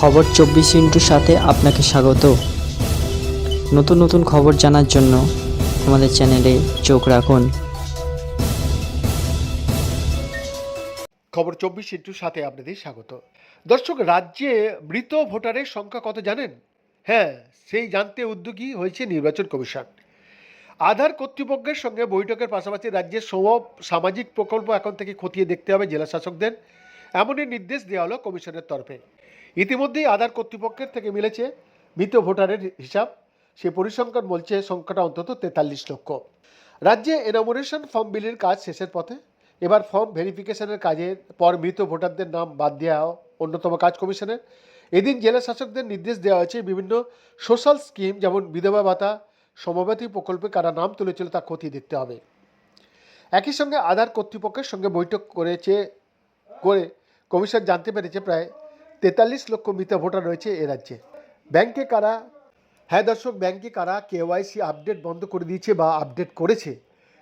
খবর চব্বিশ ইন্টুর সাথে আপনাকে স্বাগত। নতুন নতুন খবর জানার জন্য আমাদের চ্যানেলে চোখ রাখুন। খবর চব্বিশ ইন্টুর সাথে আপনাদের স্বাগত। দর্শক, রাজ্যে মৃত ভোটারের সংখ্যা কত জানেন? হ্যাঁ সেই জানতে উদ্যোগী হয়েছে নির্বাচন কমিশন। আধার কর্তৃপক্ষের সঙ্গে বৈঠকের পাশাপাশি রাজ্যের সব সামাজিক প্রকল্প এখন থেকে খতিয়ে দেখতে হবে জেলা শাসকদের। এমনই নির্দেশ দেওয়া হলো কমিশনের তরফে। ইতিমধ্যেই আধার কর্তৃপক্ষের থেকে মিলেছে মৃত ভোটারের হিসাব। সে পরিসংখ্যান বলছে সংখ্যাটা অন্তত তেতাল্লিশ লক্ষ। রাজ্যে এনামোরেশন ফর্ম বিলির কাজ শেষের পথে। এবার ফর্ম ভেরিফিকেশনের কাজের পর মৃত ভোটারদের নাম বাদ দেওয়া অন্যতম কাজ কমিশনের। এদিন জেলা শাসকদের নির্দেশ দেওয়া হয়েছে বিভিন্ন সোশ্যাল স্কিম যেমন বিধবা ভাতা, সমবাতী প্রকল্পে কারা নাম তুলেছিল তা খতিয়ে দেখতে হবে। একই সঙ্গে আধার কর্তৃপক্ষের সঙ্গে বৈঠক করেছে, করে কমিশন জানতে পেরেছে প্রায় তেতাল্লিশ লক্ষ মৃত ভোটার রয়েছে এ রাজ্যে। ব্যাংকে কারা? হ্যাঁ দর্শক, ব্যাংকে কারা কেওয়াইসি আপডেট বন্ধ করে দিয়েছে বা আপডেট করেছে,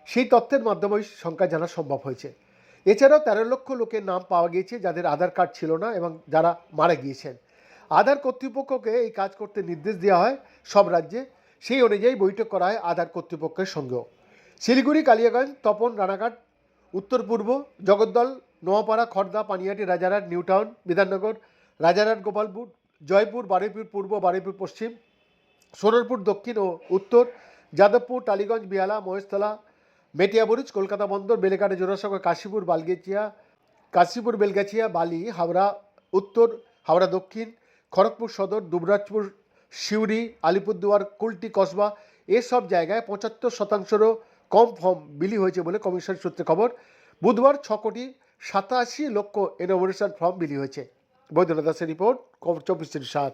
সেই তথ্যের মাধ্যমে সংখ্যা জানা সম্ভব হয়েছে। এছাড়াও তেরো লক্ষ লোকের নাম পাওয়া গিয়েছে যাদের আধার কার্ড ছিল না এবং যারা মারা গিয়েছেন। আধার কর্তৃপক্ষকে এই কাজ করতে নির্দেশ দেওয়া হয় সব রাজ্যে, সেই অনুযায়ী বৈঠক করা হয় আধার কর্তৃপক্ষের সঙ্গেও। শিলিগুড়ি, কালিয়াগঞ্জ, তপন, রানাঘাট, উত্তর পূর্ব, জগদ্দল, নোয়াপাড়া খড়দা পানিয়াটি, রাজারহাট, নিউটাউন, বিধাননগর রাজারহাট, গোপালপুর, জয়পুর, বারুইপুর, পূর্ব, বারুইপুর, পশ্চিম, সোনারপুর, দক্ষিণ ও উত্তর, যাদবপুর, টালিগঞ্জ, বিয়ালা, মহেশতলা মেটিয়াবরুজ কলকাতা বন্দর, বেলেঘাটে, জোড়াসাগর, কাশীপুর, বালগেচিয়া, কাশীপুর, বেলগাছিয়া, বালি, হাওড়া, উত্তর, হাওড়া, দক্ষিণ, খড়গপুর, সদর, দুবরাজপুর, সিউড়ি, আলিপুরদুয়ার, কুলটি, কসবা, এসব জায়গায় পঁচাত্তর শতাংশেরও কম ফর্ম বিলি হয়েছে বলে কমিশন সূত্রে খবর। বুধবার ছ কোটি সাতাশি লক্ষ এনোভেশন ফর্ম বিলি হয়েছে। বৈদ্যনাথ দাসের রিপোর্ট চব্বিশ সাত।